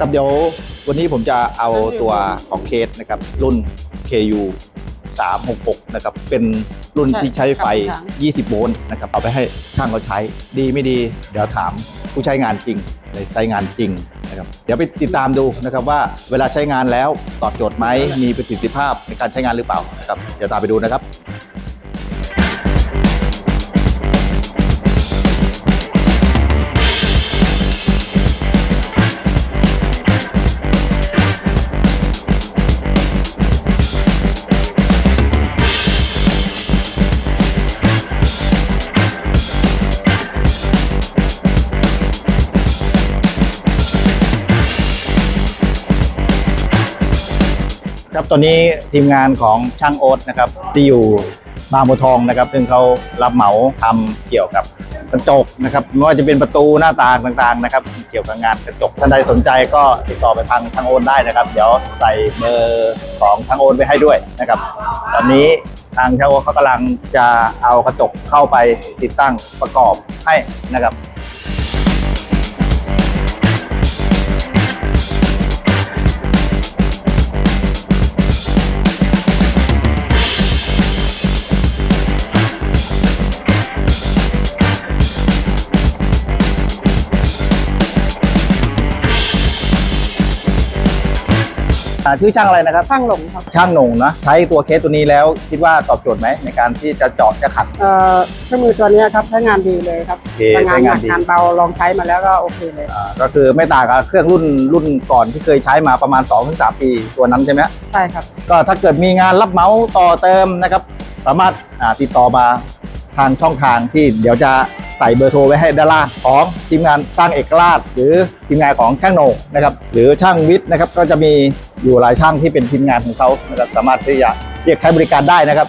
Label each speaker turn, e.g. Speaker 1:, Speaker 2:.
Speaker 1: ครับเดี๋ยววันนี้ผมจะเอาตัวของเคสนะครับ รุ่น KU 366 นะครับ เป็นรุ่นที่ใช้ไฟ 20 โวลต์นะครับ เอาไปให้ช่างเขาใช้ดีไม่ดี เดี๋ยวถามผู้ใช้งานจริงในใช้งานจริงนะครับเดี๋ยวไปติดตามดูนะครับว่าเวลาใช้งานแล้วตอบโจทย์ไหมมีประสิทธิภาพในการใช้งานหรือเปล่านะครับเดี๋ยวตามไปดูนะครับ ครับตอนนี้ทีมงานของช่างโอ๊ตนะครับที่อยู่บางบัวทองนะครับ ซึ่งเขารับเหมาทำเกี่ยวกับกระจกนะครับไม่ว่าจะเป็นประตูหน้าต่างต่างๆนะครับ เกี่ยวกับงานกระจกท่านใดสนใจก็ติดต่อไปทางทางโอนได้นะครับ เดี๋ยวใส่เบอร์ของทางโอนไว้ให้ด้วยนะครับ ตอนนี้ทางช่างโอ๊ตเขากำลังจะเอากระจกเข้าไปติดตั้งประกอบให้นะครับ อ่าชื่อช่างอะไรนะครับ
Speaker 2: ช่างหลงครับ
Speaker 1: ช่างหนงนะใช้ตัวเคสตัวนี้แล้วคิดว่าตอบโจทย์ไหมในการที่จะเจาะจะขัด
Speaker 2: เอ่อเครื่องมือตัวเนี้ยครับใช้งานดีเลยครับ
Speaker 1: โอเค
Speaker 2: ทำงาน
Speaker 1: ใช้
Speaker 2: ห
Speaker 1: งา
Speaker 2: นั
Speaker 1: น
Speaker 2: ก
Speaker 1: ดี
Speaker 2: งานเบาลองใช้มาแล้วก็โอเคเลย
Speaker 1: อ่าก็คือไม่ต่างกับเครื่องรุ่นรุ่นก่อนที่เคยใช้มาประมาณ2-3ปีตัวนั้นใช่ไหม
Speaker 2: ใช่ครับ
Speaker 1: ก็ถ้าเกิดมีงานรับเหมาต่อเติมนะครับ สามารถอ่าติดต่อมาทางช่องทางที่เดี๋ยวจะ ใส่เบอร์โทรไว้ให้ด้านล่างของทีมงานสร้างเอกราช หรือทีมงานของช่างโหนงนะครับหรือช่างวิทย์นะครับก็จะมีอยู่หลายช่างที่เป็นทีมงานของเขานะครับสามารถที่จะเรียกใช้บริการได้นะครับ